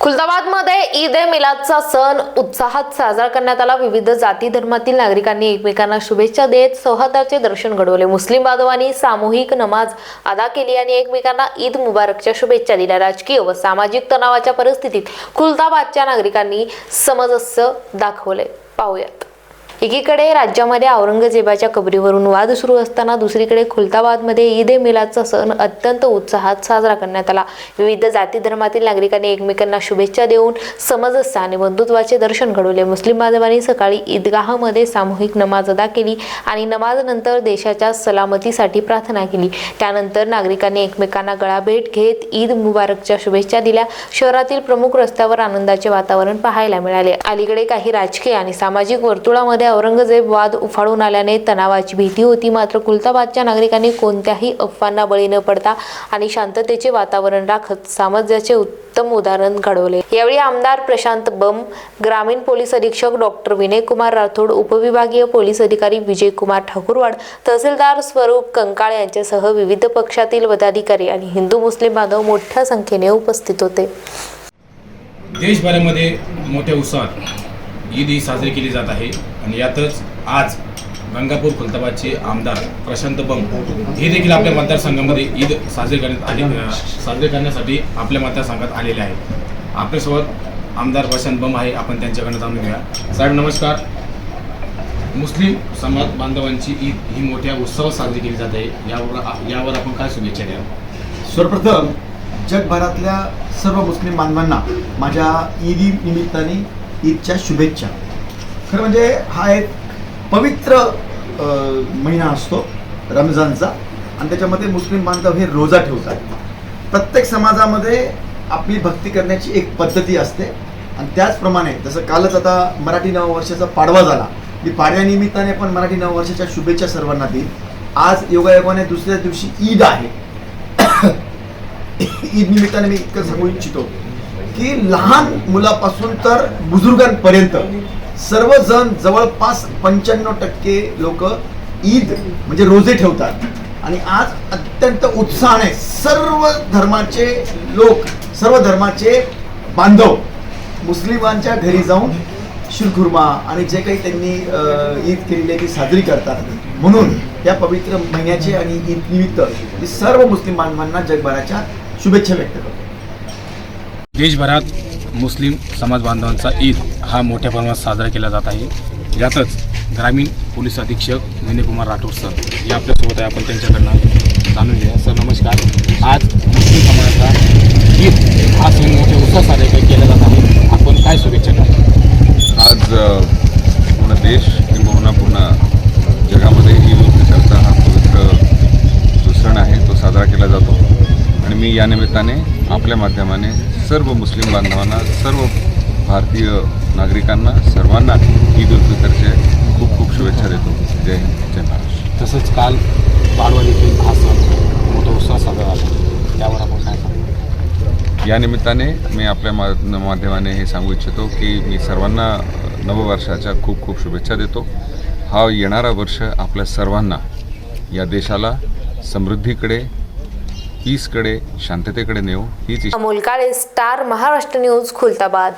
खुलदाबादमध्ये ईद ए मिलादचा सण उत्साहात साजरा करण्यात आला. विविध जाती धर्मातील नागरिकांनी एकमेकांना शुभेच्छा देत सौहार्दाचे दर्शन घडवले. मुस्लिम बांधवांनी सामूहिक नमाज अदा केली आणि एकमेकांना ईद मुबारकच्या शुभेच्छा दिल्या. राजकीय व सामाजिक तणावाच्या परिस्थितीत खुलदाबादच्या नागरिकांनी समजस्य दाखवले. पाहूयात. एकीकडे राज्यामध्ये औरंगजेबाच्या कबरीवरून वाद सुरू असताना दुसरीकडे खुलताबादमध्ये ईद ए मिलादचा सण अत्यंत उत्साहात साजरा करण्यात आला. विविध जाती धर्मातील नागरिकांनी एकमेकांना शुभेच्छा देऊन समजस्य आणि बंधुत्वाचे दर्शन घडवले. मुस्लिम बांधवांनी सकाळी ईदगाहमध्ये सामूहिक नमाज अदा केली आणि नमाजनंतर देशाच्या सलामतीसाठी प्रार्थना केली. त्यानंतर नागरिकांनी एकमेकांना गळाभेट घेत ईद मुबारकच्या शुभेच्छा दिल्या. शहरातील प्रमुख रस्त्यावर आनंदाचे वातावरण पाहायला मिळाले. अलीकडे काही राजकीय आणि सामाजिक वर्तुळामध्ये औरंगजेब वाद उफाळून आल्याने तणावाची भीती होती. मात्र कुलताबादच्या नागरिकांनी कोणत्याही अफवांना बळी न पडता आणि शांततेचे वातावरण राखत सामंजस्याचे उत्तम उदाहरण घडवले. यावेळी आमदार प्रशांत बम ग्रामीण पोलीस अधीक्षक डॉक्टर विनय कुमार राठोड उपविभागीय पोलीस अधिकारी विजय कुमार ठाकूरवाड तहसीलदार स्वरूप कंकाळ यांच्यासह विविध पक्षातील पदाधिकारी आणि हिंदू मुस्लिम बांधव मोठ्या संख्येने उपस्थित होते. देशभरामध्ये मोठ्या उत्साहात ईद ही साजरी केली जात आहे. आणि यातच आज गंगापूर खुलताबादचे आमदार प्रशांत बंग हे देखील आपल्या मतदारसंघामध्ये ईद साजरी करण्यात आले साजरे साजरी करण्यासाठी आपल्या मतदारसंघात आलेले आहेत. आपल्यासोबत आमदार प्रशांत बंब आहे. आपण त्यांच्याकडनं जाणून घ्या साहेब नमस्कार. मुस्लिम समाज बांधवांची ईद ही मोठ्या उत्सवात साजरी केली जात. आहे यावर यावर आपण काय शुभेच्छा द्या सर्वप्रथम जगभरातल्या सर्व मुस्लिम बांधवांना माझ्या ईदी निमित्ताने ईदच्या शुभेच्छा. खरं म्हणजे हा एक पवित्र महिना असतो रमजानचा. आणि त्याच्यामध्ये मुस्लिम बांधव हे रोजा ठेवतात. प्रत्येक समाजामध्ये आपली भक्ती करण्याची एक पद्धती असते. आणि त्याचप्रमाणे जसं कालच आता मराठी नववर्षाचा पाडवा झाला. मी पाडव्यानिमित्ताने पण मराठी नववर्षाच्या शुभेच्छा सर्वांना देईल आज योगायोगाने दुसऱ्या दिवशी ईद आहे. ईद निमित्ताने मी इतकं सांगू इच्छितो की लहान मुलापासून तर बुजुर्गांपर्यंत सर्वजण जवळपास पंच्याण्णव टक्के लोक ईद म्हणजे रोजे ठेवतात. आणि आज अत्यंत उत्साहाने सर्व धर्माचे लोक सर्व धर्माचे बांधव मुस्लिमांच्या घरी जाऊन शिरखुर्मा आणि जे काही त्यांनी ईद केलेली आहे ती साजरी करतात. म्हणून या पवित्र महिन्याचे आणि ईद निमित्त मी सर्व मुस्लिम बांधवांना जगभराच्या शुभेच्छा व्यक्त करतो. देशभरात मुस्लिम समाज बांधवांचा ईद हा मोठ्या प्रमाणात साजरा केला जात आहे. यातच ग्रामीण पोलीस अधीक्षक विनयकुमार राठोड सर हे आपल्यासोबत आहे. आपण त्यांच्याकडनं जाणून घेऊया. सर नमस्कार. आज मुस्लिम समाजाचा ईद हा सण मोठ्या उत्साह साजरा केला जात आहे. आपण काय शुभेच्छा आज पूर्ण देश किंबहुना पूर्ण जगामध्ये ईद उल फितरचा हा पवित्र जो सण आहे तो साजरा केला जातो आणि मी या निमित्ताने आपल्या माध्यमाने सर्व मुस्लिम बांधवांना सर्व भारतीय नागरिकांना सर्वांना ईद उल फितरचे खूप खूप शुभेच्छा देतो. जय हिंद जय महाराष्ट्र तसंच काल पाडवा देखील हा सण मोठा उत्साह साजरा झाला. त्यावर आपण काय सांगू? या निमित्ताने मी आपल्या मा माध्यमाने हे सांगू इच्छितो की मी सर्वांना नववर्षाच्या खूप खूप शुभेच्छा देतो. हा येणारा वर्ष आपल्या सर्वांना या देशाला समृद्धीकडे पीसकडे शांततेकडे नेऊ हीच काळे स्टार महाराष्ट्र न्यूज खुलताबाद.